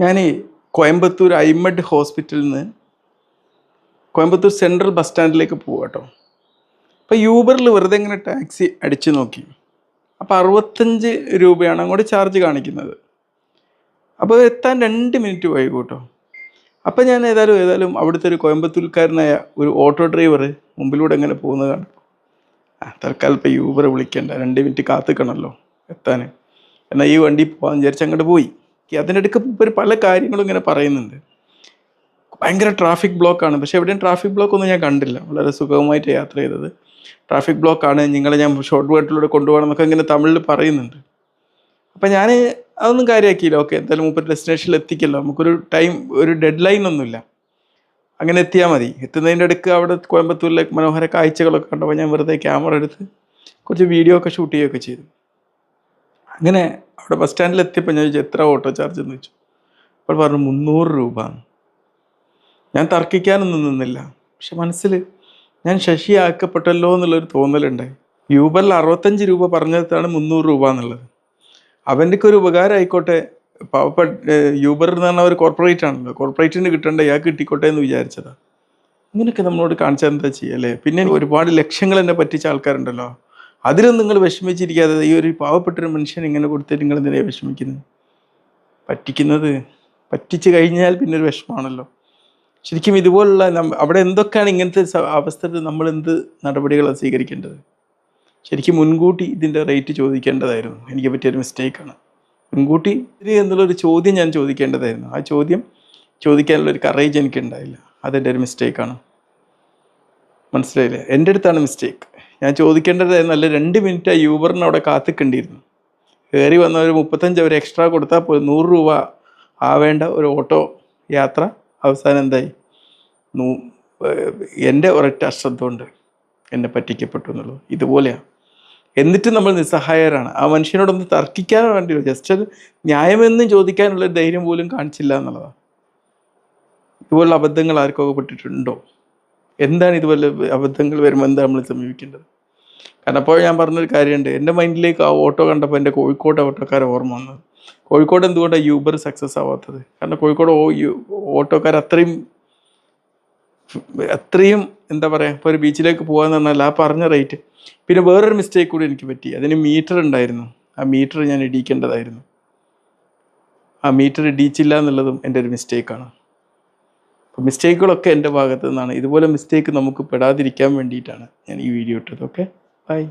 ഞാൻ കോയമ്പത്തൂർ ഐമഡ് ഹോസ്പിറ്റലിൽ നിന്ന് കോയമ്പത്തൂർ സെൻട്രൽ ബസ് സ്റ്റാൻഡിലേക്ക് പോവുക കേട്ടോ അപ്പോൾ യൂബറിൽ വെറുതെ ഇങ്ങനെ ടാക്സി അടിച്ച് നോക്കി. അപ്പോൾ അറുപത്തഞ്ച് രൂപയാണ് അങ്ങോട്ട് ചാർജ് കാണിക്കുന്നത്. അപ്പോൾ എത്താൻ രണ്ട് മിനിറ്റ് വൈകും കേട്ടോ അപ്പോൾ ഞാൻ ഏതായാലും ഏതായാലും അവിടുത്തെ ഒരു കോയമ്പത്തൂർക്കാരനായ ഒരു ഓട്ടോ ഡ്രൈവർ മുമ്പിലൂടെ എങ്ങനെ പോകുന്നത് കാണും ആ തൽക്കാലം ഇപ്പോൾ യൂബർ വിളിക്കേണ്ട. രണ്ട് മിനിറ്റ് കാത്തിക്കണമല്ലോ എത്താൻ. എന്നാൽ ഈ വണ്ടി പോകാൻ വിചാരിച്ച് അങ്ങോട്ട് പോയി. അതിന്റെ ഇടയ്ക്ക് ഇവർ പല കാര്യങ്ങളും ഇങ്ങനെ പറയുന്നുണ്ട്. ഭയങ്കര ട്രാഫിക് ബ്ലോക്കാണ് പക്ഷേ എവിടെയും ട്രാഫിക് ബ്ലോക്ക് ഒന്നും ഞാൻ കണ്ടില്ല. വളരെ സുഖമായിട്ട് യാത്ര ചെയ്തത്. ട്രാഫിക് ബ്ലോക്കാണ് നിങ്ങളെ ഞാൻ ഷോർട്ട് കട്ടിലൂടെ കൊണ്ടുപോകണം എന്നൊക്കെ ഇങ്ങനെ തമിഴിൽ പറയുന്നുണ്ട്. അപ്പം ഞാൻ അതൊന്നും കാര്യമാക്കിയില്ല ഓക്കെ എന്തായാലും മുപ്പത് ഡെസ്റ്റിനേഷനിൽ എത്തിക്കല്ലോ. നമുക്കൊരു ടൈം ഒരു ഡെഡ് ലൈൻ ഒന്നുമില്ല. അങ്ങനെ എത്തിയാൽ മതി. എത്തുന്നതിന്റെ അടുക്ക് അവിടെ കോയമ്പത്തൂരിലെ മനോഹര കാഴ്ചകളൊക്കെ കണ്ടപ്പോൾ ഞാൻ വെറുതെ ക്യാമറ എടുത്ത് കുറച്ച് വീഡിയോ ഒക്കെ ഷൂട്ട് ചെയ്യുകയൊക്കെ ചെയ്തു. അങ്ങനെ അവിടെ ബസ് സ്റ്റാൻഡിൽ എത്തിയപ്പോൾ ഞാൻ ചോദിച്ചു എത്ര ഓട്ടോ ചാർജ് എന്ന് ചോദിച്ചു. അപ്പോൾ പറഞ്ഞു മുന്നൂറ് രൂപ. ഞാൻ തർക്കിക്കാനൊന്നും നിന്നില്ല. പക്ഷെ മനസ്സിൽ ഞാൻ ശശി ശശിയാക്കപ്പെട്ടല്ലോ എന്നുള്ളൊരു തോന്നലുണ്ടായി. യൂബറിൽ അറുപത്തഞ്ച് രൂപ പറഞ്ഞതാണ് മുന്നൂറ് രൂപ എന്നുള്ളത്. അവന്റെ ഒരു ഉപകാരം ആയിക്കോട്ടെ പാവപ്പെട്ട യൂബർ എന്ന് പറഞ്ഞാൽ ഒരു കോർപ്പറേറ്റ് ആണല്ലോ. കോർപ്പറേറ്റിന് കിട്ടേണ്ട ഇയാൾക്ക് കിട്ടിക്കോട്ടെ എന്ന് വിചാരിച്ചതാണ് ഇങ്ങനെയൊക്കെ നമ്മളോട് കാണിച്ചാൽ എന്താ ചെയ്യല്ലേ? പിന്നെ ഒരുപാട് ലക്ഷ്യങ്ങൾ എന്നെ പറ്റിച്ച ആൾക്കാരുണ്ടല്ലോ. അതിലൊന്നും നിങ്ങൾ വിഷമിച്ചിരിക്കാതെ ഈ ഒരു പാവപ്പെട്ടൊരു മനുഷ്യൻ ഇങ്ങനെ കൊടുത്തിട്ട് നിങ്ങൾ എന്തിനാണ് വിഷമിക്കുന്നത്? പറ്റിക്കുന്നത്? പറ്റിച്ചു കഴിഞ്ഞാൽ പിന്നെ ഒരു വിഷമാണല്ലോ ശരിക്കും ഇതുപോലുള്ള അവിടെ എന്തൊക്കെയാണ് ഇങ്ങനത്തെ അവസ്ഥ നമ്മൾ എന്ത് നടപടികളാണ് സ്വീകരിക്കേണ്ടത്? ശരിക്കും മുൻകൂട്ടി ഇതിന്റെ റേറ്റ് ചോദിക്കേണ്ടതായിരുന്നു. എനിക്ക് പറ്റിയൊരു മിസ്റ്റേക്കാണ്. മുൻകൂട്ടി എന്നുള്ളൊരു ചോദ്യം ഞാൻ ചോദിക്കേണ്ടതായിരുന്നു. ആ ചോദ്യം ചോദിക്കാനുള്ള ഒരു കറേജ് എനിക്ക് ഉണ്ടായില്ല അതെന്റെ ഒരു മിസ്റ്റേക്കാണ്. മനസ്സിലായില്ലേ? എന്റെ അടുത്താണ് മിസ്റ്റേക്ക് ഞാൻ ചോദിക്കേണ്ടത് നല്ല രണ്ട് മിനിറ്റ് ആ യൂബറിന് അവിടെ കാത്തിക്കേണ്ടിയിരുന്നു കയറി വന്ന ഒരു മുപ്പത്തഞ്ച് അവർ എക്സ്ട്രാ കൊടുത്താൽ പോലും നൂറ് രൂപ ആവേണ്ട ഒരു ഓട്ടോ യാത്ര അവസാനം എന്തായി? നൂ എന്റെ ഒരൊറ്റ അശ്രദ്ധ കൊണ്ട് എന്നെ പറ്റിക്കപ്പെട്ടു എന്നുള്ളത്. ഇതുപോലെയാണ് എന്നിട്ട് നമ്മൾ നിസ്സഹായരാണ്. ആ മനുഷ്യനോടൊന്ന് തർക്കിക്കാൻ വേണ്ടി ജസ്റ്റ് അത് ന്യായമെന്ന് ചോദിക്കാനുള്ള ധൈര്യം പോലും കാണിച്ചില്ല എന്നുള്ളതാണ് ഇതുപോലുള്ള അബദ്ധങ്ങൾ ആർക്കൊക്കെ പെട്ടിട്ടുണ്ടോ? എന്താണ് ഇതുപോലെ അബദ്ധങ്ങൾ വരുമ്പോൾ എന്താ നമ്മൾ സമീപിക്കേണ്ടത്? കാരണം അപ്പോൾ ഞാൻ പറഞ്ഞൊരു കാര്യമുണ്ട് എന്റെ മൈൻഡിലേക്ക് ആ ഓട്ടോ കണ്ടപ്പോൾ എന്റെ കോഴിക്കോട് ഓട്ടോക്കാരെ ഓർമ്മ വന്നത്. കോഴിക്കോട് എന്തുകൊണ്ടാണ് യൂബർ സക്സസ് ആവാത്തത്? കാരണം കോഴിക്കോട് ഓ യു- ഓട്ടോക്കാർ അത്രയും അത്രയും എന്താ പറയുക ഇപ്പോൾ ഒരു ബീച്ചിലേക്ക് പോകാന്ന് പറഞ്ഞാൽ ആ പറഞ്ഞ റേറ്റ്. പിന്നെ വേറൊരു മിസ്റ്റേക്ക് കൂടി എനിക്ക് പറ്റി. അതിന് മീറ്റർ ഉണ്ടായിരുന്നു. ആ മീറ്റർ ഞാൻ ഇടിക്കേണ്ടതായിരുന്നു ആ മീറ്റർ ഇടിച്ചില്ല എന്നുള്ളതും എന്റെ ഒരു മിസ്റ്റേക്കാണ് മിസ്റ്റേക്കുകളൊക്കെ എന്റെ ഭാഗത്തു നിന്നാണ് ഇതുപോലെ മിസ്റ്റേക്ക് നമുക്ക് പെടാതിരിക്കാൻ വേണ്ടിയിട്ടാണ് ഞാൻ ഈ വീഡിയോ ഇട്ടത്. Okay bye